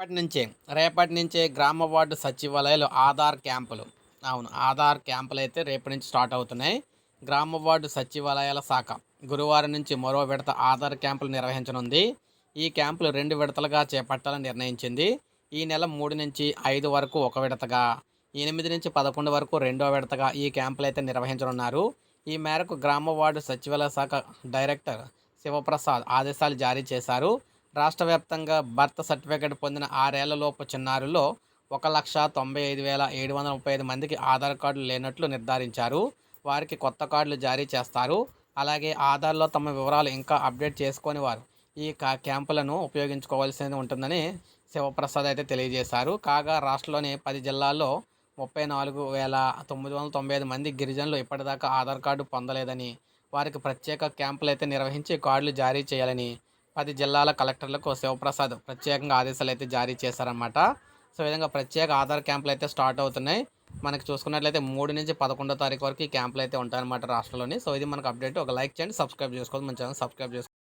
రేపటి నుంచే రేపటి నుంచే గ్రామ వార్డు సచివాలయాలు ఆధార్ క్యాంపులు. అవును ఆధార్ క్యాంపులు అయితే రేపటి నుంచి స్టార్ట్ అవుతున్నాయి. గ్రామ వార్డు సచివాలయాల శాఖ గురువారం నుంచి మరో విడత ఆధార్ క్యాంపులు నిర్వహించనుంది. ఈ క్యాంపులు రెండు విడతలుగా చేపట్టాలని నిర్ణయించింది. ఈ నెల మూడు నుంచి ఐదు వరకు ఒక విడతగా ఎనిమిది నుంచి పదకొండు వరకు రెండో విడతగా ఈ క్యాంపులు అయితే నిర్వహించనున్నారు. ఈ మేరకు గ్రామ వార్డు సచివాలయ శాఖ డైరెక్టర్ శివప్రసాద్ ఆదేశాలు జారీ చేశారు. రాష్ట్ర వ్యాప్తంగా బర్త్ సర్టిఫికేట్ పొందిన ఆరేళ్ళలోపు చిన్నారుల్లో ఒక లక్ష తొంభై ఐదు వేల ఏడు వందల ముప్పై ఐదు మందికి ఆధార్ కార్డులు లేనట్లు నిర్ధారించారు. వారికి కొత్త కార్డులు జారీ చేస్తారు. అలాగే ఆధార్లో తమ వివరాలు ఇంకా అప్డేట్ చేసుకొని వారు ఈ కా క్యాంపులను ఉపయోగించుకోవాల్సి ఉంటుందని శివప్రసాద్ అయితే తెలియజేశారు. కాగా రాష్ట్రంలోని పది జిల్లాల్లో ముప్పై నాలుగు వేల తొమ్మిది వందల తొంభై ఐదు మంది గిరిజనులు ఇప్పటిదాకా ఆధార్ కార్డు పొందలేదని వారికి ప్రత్యేక క్యాంపులు అయితే నిర్వహించి కార్డులు జారీ చేయాలని పది జిల్లాల కలెక్టర్లకు శివప్రసాద్ ప్రత్యేకంగా ఆదేశాలు అయితే జారీ చేశారన్నమాట. సో విధంగా ప్రత్యేక ఆధార్ క్యాంపులు అయితే స్టార్ట్ అవుతున్నాయి. మనకి చూసుకున్నట్లయితే మూడు నుంచి పదకొండో తారీఖు వరకు ఈ క్యాంపులు అయితే ఉంటాయన్నమాట రాష్ట్రంలోని. సో ఇది మనకు అప్డేట్. ఒక లైక్ చేయండి సబ్స్క్రైబ్ చేసుకోవాలి మన ఛానల్ సబ్స్క్రైబ్ చేసుకోండి